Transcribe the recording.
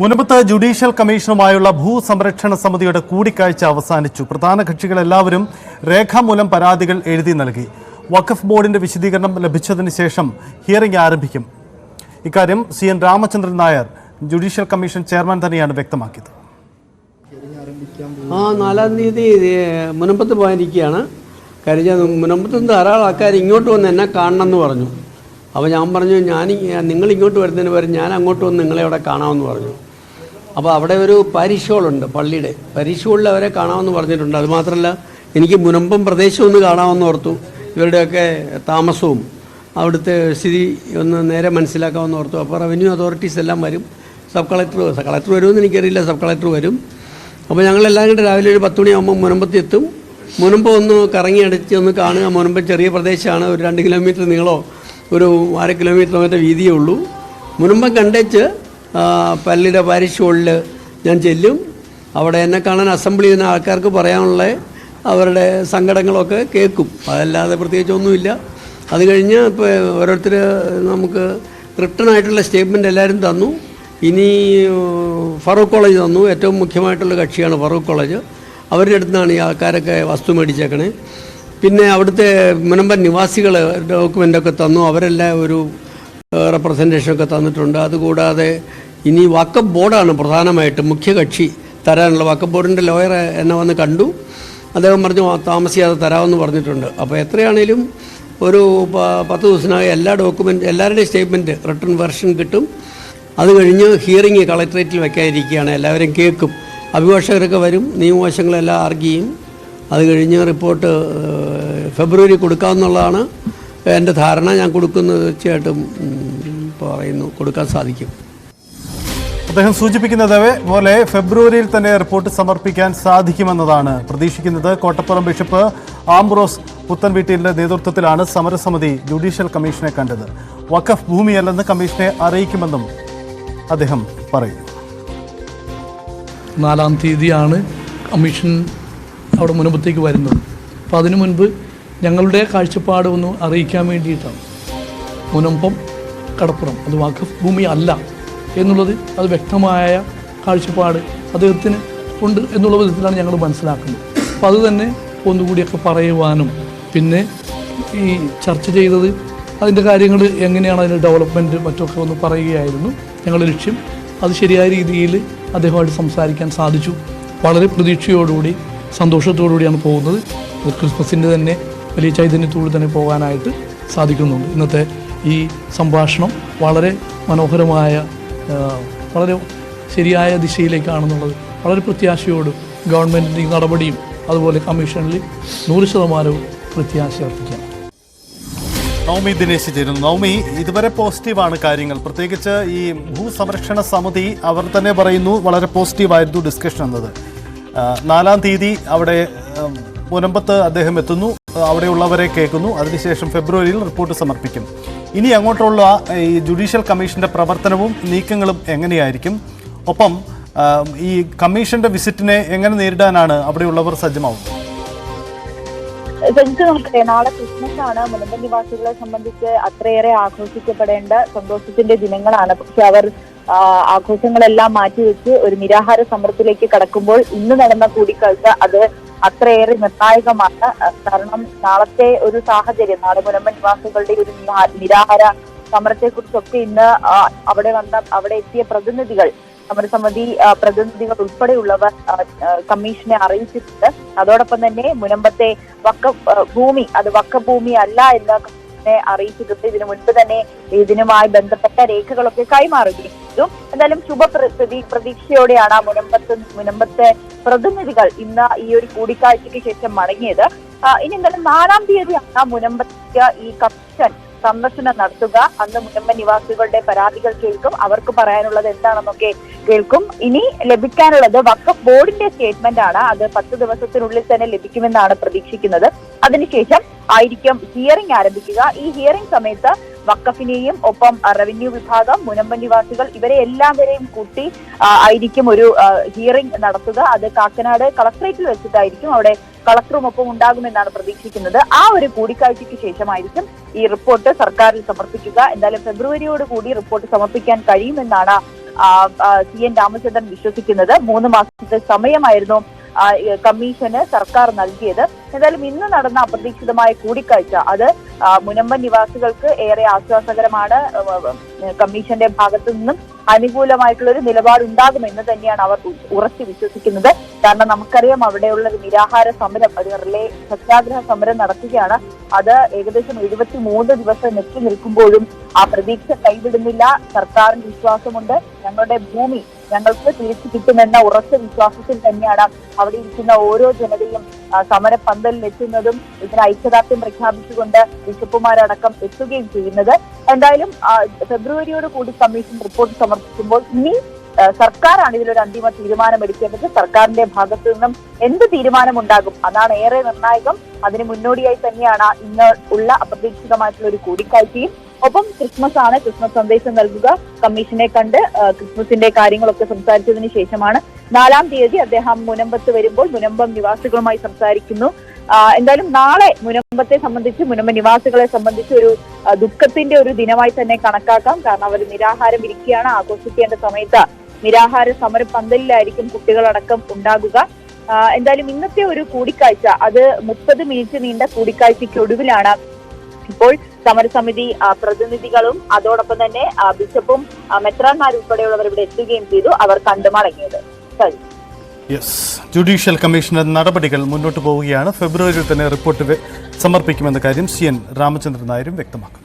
മുനമ്പത്ത് judicial കമ്മീഷനുമായുള്ള ഭൂസംരക്ഷണ സമിതിയുടെ കൂടിക്കാഴ്ച അവസാനിച്ചു. പ്രധാന കക്ഷികളെല്ലാവരും രേഖാമൂലം പരാതികൾ എഴുതി നൽകി. വഖഫ് ബോർഡിന്റെ വിശദീകരണം ലഭിച്ചതിന് ശേഷം ഹിയറിംഗ് ആരംഭിക്കും. ഇക്കാര്യം C N Ramachandran Nair judicial commission chairman തന്നെയാണ് വ്യക്തമാക്കിയത്. ആ നാലാം തീയതി മുനമ്പത്ത് പോയിരിക്കുകയാണ് കാര്യം മുനമ്പത്ത് ധാരാളം ആൾക്കാർ ഇങ്ങോട്ട് വന്ന് എന്നെ കാണണം എന്ന് പറഞ്ഞു. അപ്പോൾ ഞാൻ പറഞ്ഞു ഞാൻ നിങ്ങൾ ഇങ്ങോട്ട് വരുന്നതിന് പകരം ഞാൻ അങ്ങോട്ട് വന്ന് നിങ്ങളെ അവിടെ കാണാമെന്ന് പറഞ്ഞു. അപ്പോൾ അവിടെ ഒരു പരിശോളുണ്ട് പള്ളിയുടെ. പരിശോളിൽ അവരെ കാണാമെന്ന് പറഞ്ഞിട്ടുണ്ട്. അതുമാത്രമല്ല എനിക്ക് മുനമ്പം പ്രദേശം ഒന്ന് കാണാമെന്ന് ഓർത്തു. ഇവരുടെയൊക്കെ താമസവും അവിടുത്തെ സ്ഥിതി ഒന്ന് നേരെ മനസ്സിലാക്കാമെന്ന് ഓർത്തു. അപ്പോൾ റവന്യൂ അതോറിറ്റീസ് എല്ലാം വരും. സബ് കളക്ടർ കളക്ടർ വരുമെന്ന് എനിക്കറിയില്ല. സബ് കളക്ടർ വരും. അപ്പോൾ ഞങ്ങളെല്ലാം കൂടെ രാവിലെ ഒരു പത്ത് മണിയാകുമ്പോൾ മുനമ്പത്ത് എത്തും. മുനമ്പ് ഒന്ന് കറങ്ങി അടിച്ച് ഒന്ന് കാണുക. മുനമ്പ് ചെറിയ പ്രദേശമാണ്. ഒരു രണ്ട് കിലോമീറ്റർ നീളോ ഒരു അര കിലോമീറ്റർ മറ്റേ വീതിയേ ഉള്ളൂ. മുൻപ് കണ്ടേച്ച് പള്ളിയുടെ പാരിഷ് ഹോളിൽ ഞാൻ ചെല്ലും. അവിടെ എന്നെ കാണാൻ അസംബ്ലി ചെയ്യുന്ന ആൾക്കാർക്ക് പറയാനുള്ള അവരുടെ സങ്കടങ്ങളൊക്കെ കേൾക്കും. അതല്ലാതെ പ്രത്യേകിച്ചൊന്നുമില്ല. അത് കഴിഞ്ഞ് ഇപ്പോൾ ഓരോരുത്തർ നമുക്ക് റിട്ടേൺ ആയിട്ടുള്ള സ്റ്റേറ്റ്മെന്റ് എല്ലാവരും തന്നു. ഇനി ഫറൂഖ് കോളേജ് തന്നു. ഏറ്റവും മുഖ്യമായിട്ടുള്ള കക്ഷിയാണ് ഫറൂഖ് കോളേജ്. അവരുടെ അടുത്തുനിന്നാണ് ഈ ആൾക്കാരൊക്കെ വസ്തു മേടിച്ചേക്കണേ. പിന്നെ അവിടുത്തെ മുനമ്പൻ നിവാസികൾ ഡോക്യുമെന്റൊക്കെ തന്നു. അവരെല്ലാം ഒരു റെപ്രസെന്റേഷനൊക്കെ തന്നിട്ടുണ്ട്. അതുകൂടാതെ ഇനി വക്കപ്പ് ബോർഡാണ് പ്രധാനമായിട്ടും മുഖ്യകക്ഷി തരാനുള്ള. വക്കപ്പ് ബോർഡിന്റെ ലോയർ എന്നെ വന്ന് കണ്ടു. അദ്ദേഹം പറഞ്ഞു താമസിയാതെ തരാമെന്ന് പറഞ്ഞിട്ടുണ്ട്. അപ്പോൾ എത്രയാണേലും ഒരു പത്ത് ദിവസത്തിനകം എല്ലാ ഡോക്യുമെന്റ് എല്ലാവരുടെയും സ്റ്റേറ്റ്മെന്റ് റിട്ടേൺ വെർഷൻ കിട്ടും. അത് കഴിഞ്ഞ് ഹിയറിങ് കളക്ട്രേറ്റിൽ വയ്ക്കാതിരിക്കുകയാണ് എല്ലാവരും കേൾക്കും. അഭിഭാഷകരൊക്കെ വരും. നിയമവശങ്ങളെല്ലാം ആർഗ് അത് കഴിഞ്ഞ് റിപ്പോർട്ട് ഫെബ്രുവരി കൊടുക്കാമെന്നുള്ളതാണ് എന്റെ ധാരണ. ഞാൻ കൊടുക്കുന്നത് തീർച്ചയായിട്ടും പറയുന്നു കൊടുക്കാൻ സാധിക്കും. അദ്ദേഹം സൂചിപ്പിക്കുന്നത് പോലെ ഫെബ്രുവരിയിൽ തന്നെ റിപ്പോർട്ട് സമർപ്പിക്കാൻ സാധിക്കുമെന്നതാണ് പ്രതീക്ഷിക്കുന്നത്. കോട്ടപ്പുറം ബിഷപ്പ് ആംബ്രോസ് പുത്തൻവീട്ടിലെ നേതൃത്വത്തിലാണ് സമരസമിതി ജുഡീഷ്യൽ കമ്മീഷനെ കണ്ടത്. വഖഫ് ഭൂമിയല്ലെന്ന് കമ്മീഷനെ അറിയിക്കുമെന്നും അദ്ദേഹം പറയുന്നു. നാലാം തീയതിയാണ് കമ്മീഷൻ അവിടെ മുൻപത്തേക്ക് വരുന്നത് അപ്പോൾ അതിനു മുൻപ് ഞങ്ങളുടെ കാഴ്ചപ്പാട് ഒന്ന് അറിയിക്കാൻ വേണ്ടിയിട്ടാണ്. മുനമ്പം കടപ്പുറം അത് വാക്കഫ് ഭൂമി അല്ല എന്നുള്ളത് അത് വ്യക്തമായ കാഴ്ചപ്പാട് അദ്ദേഹത്തിന് ഉണ്ട് എന്നുള്ള വിധത്തിലാണ് ഞങ്ങൾ മനസ്സിലാക്കുന്നത്. അപ്പോൾ അത് തന്നെ ഒന്നുകൂടിയൊക്കെ പറയുവാനും പിന്നെ ഈ ചർച്ച ചെയ്തത് അതിന്റെ കാര്യങ്ങൾ എങ്ങനെയാണ് അതിന്റെ ഡെവലപ്മെന്റ് മറ്റൊക്കെ ഒന്ന് പറയുകയായിരുന്നു. ഞങ്ങളുടെ ലക്ഷ്യം അത് ശരിയായ രീതിയിൽ അദ്ദേഹമായിട്ട് സംസാരിക്കാൻ സാധിച്ചു. വളരെ പ്രതീക്ഷയോടുകൂടി സന്തോഷത്തോടുകൂടിയാണ് പോകുന്നത് ക്രിസ്മസിന്റെ തന്നെ വലിയ ചൈതന്യത്തോടെ തന്നെ പോകാനായിട്ട് സാധിക്കുന്നുണ്ട്. ഇന്നത്തെ ഈ സംഭാഷണം വളരെ മനോഹരമായ വളരെ ശരിയായ ദിശയിലേക്കാണെന്നുള്ളത് വളരെ പ്രത്യാശയോട് ഗവൺമെന്റിന്റെ നടപടിയും അതുപോലെ കമ്മീഷനിൽ നൂറ് ശതമാനവും പ്രത്യാശ അർപ്പിക്കാം. നവമി ദിനേശ് ചേരുന്നു. നവമി ഇതുവരെ പോസിറ്റീവാണ് കാര്യങ്ങൾ. പ്രത്യേകിച്ച് ഈ ഭൂസംരക്ഷണ സമിതി അവർ തന്നെ പറയുന്നു വളരെ പോസിറ്റീവായിരുന്നു ഡിസ്കഷൻ എന്നത്. നാലാം തീയതി അവിടെ പുനമ്പത്ത് അദ്ദേഹം എത്തുന്നു. അവിടെയുള്ളവരെ കേൾക്കുന്നു. അതിനുശേഷം ഫെബ്രുവരിയിൽ റിപ്പോർട്ട് സമർപ്പിക്കും. ഇനി അങ്ങോട്ടുള്ള ഈ ജുഡീഷ്യൽ കമ്മീഷന്റെ പ്രവർത്തനവും നീക്കങ്ങളും എങ്ങനെയായിരിക്കും? ഒപ്പം ഈ കമ്മീഷന്റെ വിസിറ്റിനെ എങ്ങനെ നേരിടാനാണ് അവിടെയുള്ളവർ സജ്ജമാവുന്നത്? ജനിച്ച് നമുക്കറിയാം നാളെ ക്രിസ്മസ് ആണ്. മുലമ്പ നിവാസികളെ സംബന്ധിച്ച് അത്രയേറെ ആഘോഷിക്കപ്പെടേണ്ട സന്തോഷത്തിന്റെ ദിനങ്ങളാണ്. പക്ഷെ അവർ ആഘോഷങ്ങളെല്ലാം മാറ്റിവെച്ച് ഒരു നിരാഹാര സമരത്തിലേക്ക് കടക്കുമ്പോൾ ഇന്ന് നടന്ന കൂടിക്കാഴ്ച അത് അത്രയേറെ നിർണായകമാണ്. കാരണം നാളത്തെ ഒരു സാഹചര്യം നാളെ മുനമ്പൻ നിവാസികളുടെ ഒരു നിരാഹാര സമരത്തെക്കുറിച്ചൊക്കെ ഇന്ന് അവിടെ വന്ന അവിടെ എത്തിയ പ്രതിനിധികൾ സമരസമിതി പ്രതിനിധികൾ ഉൾപ്പെടെയുള്ളവർ കമ്മീഷനെ അറിയിച്ചിട്ടുണ്ട്. അതോടൊപ്പം തന്നെ മുനമ്പത്തെ വക്ക ഭൂമി അത് വക്ക ഭൂമി അല്ല എന്ന് കമ്മീഷനെ അറിയിച്ചിട്ടുണ്ട്. ഇതിനു മുൻപ് തന്നെ ഇതിനുമായി ബന്ധപ്പെട്ട രേഖകളൊക്കെ കൈമാറുകയും ചെയ്തു എന്തായാലും ശുഭ പ്ര- പ്രതി- പ്രതീക്ഷയോടെയാണ് ആ മുനമ്പത്ത് മുനമ്പത്തെ പ്രതിനിധികൾ ഇന്ന് ഈ ഒരു കൂടിക്കാഴ്ചയ്ക്ക് ശേഷം മടങ്ങിയത്. ഇനി എന്തായാലും നാലാം തീയതിയാണ് മുനമ്പത്തേക്ക് ഈ കമ്മീഷൻ സന്ദർശനം നടത്തുക. അന്ന് മുനമ്പ നിവാസികളുടെ പരാതികൾ കേൾക്കും. അവർക്ക് പറയാനുള്ളത് എന്താണെന്നൊക്കെ കേൾക്കും. ഇനി ലഭിക്കാനുള്ളത് വക്കഫ് ബോർഡിന്റെ സ്റ്റേറ്റ്മെന്റ് ആണ് അത് പത്ത് ദിവസത്തിനുള്ളിൽ തന്നെ ലഭിക്കുമെന്നാണ് പ്രതീക്ഷിക്കുന്നത്. അതിനുശേഷം ആയിരിക്കും ഹിയറിംഗ് ആരംഭിക്കുക. ഈ ഹിയറിംഗ് സമയത്ത് വക്കഫിനെയും ഒപ്പം റവന്യൂ വിഭാഗം മുനമ്പൻ നിവാസികൾ ഇവരെ എല്ലാവരെയും കൂട്ടി ആയിരിക്കും ഒരു ഹിയറിംഗ് നടത്തുക. അത് കാക്കനാട് കളക്ടറേറ്റിൽ വെച്ചിട്ടായിരിക്കും അവിടെ കളക്ടറും ഒപ്പം ഉണ്ടാകുമെന്നാണ് പ്രതീക്ഷിക്കുന്നത്. ആ ഒരു കൂടിക്കാഴ്ചയ്ക്ക് ശേഷമായിരിക്കും ഈ റിപ്പോർട്ട് സർക്കാരിൽ സമർപ്പിക്കുക. എന്തായാലും ഫെബ്രുവരിയോട് കൂടി റിപ്പോർട്ട് സമർപ്പിക്കാൻ കഴിയുമെന്നാണ് സി എൻ രാമചന്ദ്രൻ വിശ്വസിക്കുന്നത്. മൂന്ന് മാസത്തെ സമയമായിരുന്നു കമ്മീഷന് സർക്കാർ നൽകിയത്. എന്തായാലും ഇന്ന് നടന്ന അപ്രതീക്ഷിതമായ കൂടിക്കാഴ്ച. അത് മുനമ്പൻ നിവാസികൾക്ക് ഏറെ ആശ്വാസകരമാണ്. കമ്മീഷന്റെ ഭാഗത്തു നിന്നും അനുകൂലമായിട്ടുള്ള ഒരു നിലപാടുണ്ടാകുമെന്ന് തന്നെയാണ് അവർ ഉറച്ചു വിശ്വസിക്കുന്നത്. കാരണം നമുക്കറിയാം അവിടെയുള്ള ഒരു നിരാഹാര സമരം ഒരു റിലേ സത്യാഗ്രഹ സമരം നടത്തുകയാണ് അത് ഏകദേശം എഴുപത്തി മൂന്ന് ദിവസം നെറ്റി നിൽക്കുമ്പോഴും ആ പ്രതീക്ഷ കൈവിടുന്നില്ല. സർക്കാരിന് വിശ്വാസമുണ്ട്. ഞങ്ങളുടെ ഭൂമി ഞങ്ങൾക്ക് തിരിച്ചു കിട്ടുമെന്ന ഉറച്ച വിശ്വാസത്തിൽ തന്നെയാണ് അവിടെ ഇരിക്കുന്ന ഓരോ ജനതയും സമര സമരപ്പന്തലിൽ എത്തുന്നതും ഇതിന് ഐക്യദാർഢ്യം പ്രഖ്യാപിച്ചുകൊണ്ട് ബിഷപ്പുമാരടക്കം എത്തുകയും ചെയ്യുന്നത്. എന്തായാലും ഫെബ്രുവരിയോട് കൂടി കമ്മീഷൻ റിപ്പോർട്ട് സമർപ്പിക്കുമ്പോൾ ഇനി സർക്കാരാണ് ഇതിലൊരു അന്തിമ തീരുമാനമെടുക്കേണ്ടത്. സർക്കാരിന്റെ ഭാഗത്തു നിന്നും എന്ത് തീരുമാനമുണ്ടാകും അതാണ് ഏറെ നിർണായകം. അതിന് മുന്നോടിയായി തന്നെയാണ് ഇന്ന് ഉള്ള അപ്രതീക്ഷിതമായിട്ടുള്ള ഒരു കൂടിക്കാഴ്ചയും. ഒപ്പം ക്രിസ്മസ് ആണ് ക്രിസ്മസ് സന്ദേശം നൽകുക. കമ്മീഷനെ കണ്ട് ക്രിസ്മസിന്റെ കാര്യങ്ങളൊക്കെ സംസാരിച്ചതിന് ശേഷമാണ് നാലാം തീയതി അദ്ദേഹം മുനമ്പത്ത് വരുമ്പോൾ മുനമ്പം നിവാസികളുമായി സംസാരിക്കുന്നു. എന്തായാലും നാളെ മുനമ്പത്തെ സംബന്ധിച്ച് മുനമ്പ നിവാസികളെ സംബന്ധിച്ച് ഒരു ദുഃഖത്തിന്റെ ഒരു ദിനമായി തന്നെ കണക്കാക്കാം. കാരണം അവർ നിരാഹാരം ഇരിക്കുകയാണ്. ആഘോഷിക്കേണ്ട സമയത്ത് നിരാഹാര സമര പന്തലിലായിരിക്കും കുട്ടികളടക്കം ഉണ്ടാകുക. എന്തായാലും ഇന്നത്തെ ഒരു കൂടിക്കാഴ്ച അത് മുപ്പത് മിനിറ്റ് നീണ്ട കൂടിക്കാഴ്ചയ്ക്കൊടുവിലാണ് ഇപ്പോൾ സമരസമിതി പ്രതിനിധികളും അതോടൊപ്പം തന്നെ ബിഷപ്പും മെത്രാന്മാരുൾപ്പെടെയുള്ളവർ ഇവിടെ എത്തുകയും ചെയ്തു. അവർ കണ്ടു മടങ്ങിയത് യെസ് ജുഡീഷ്യൽ കമ്മീഷന്റെ നടപടികൾ മുന്നോട്ട് പോവുകയാണ്. ഫെബ്രുവരിയിൽ തന്നെ റിപ്പോർട്ട് സമർപ്പിക്കുമെന്ന കാര്യം സി എൻ രാമചന്ദ്രൻ നായരും വ്യക്തമാക്കുന്നു.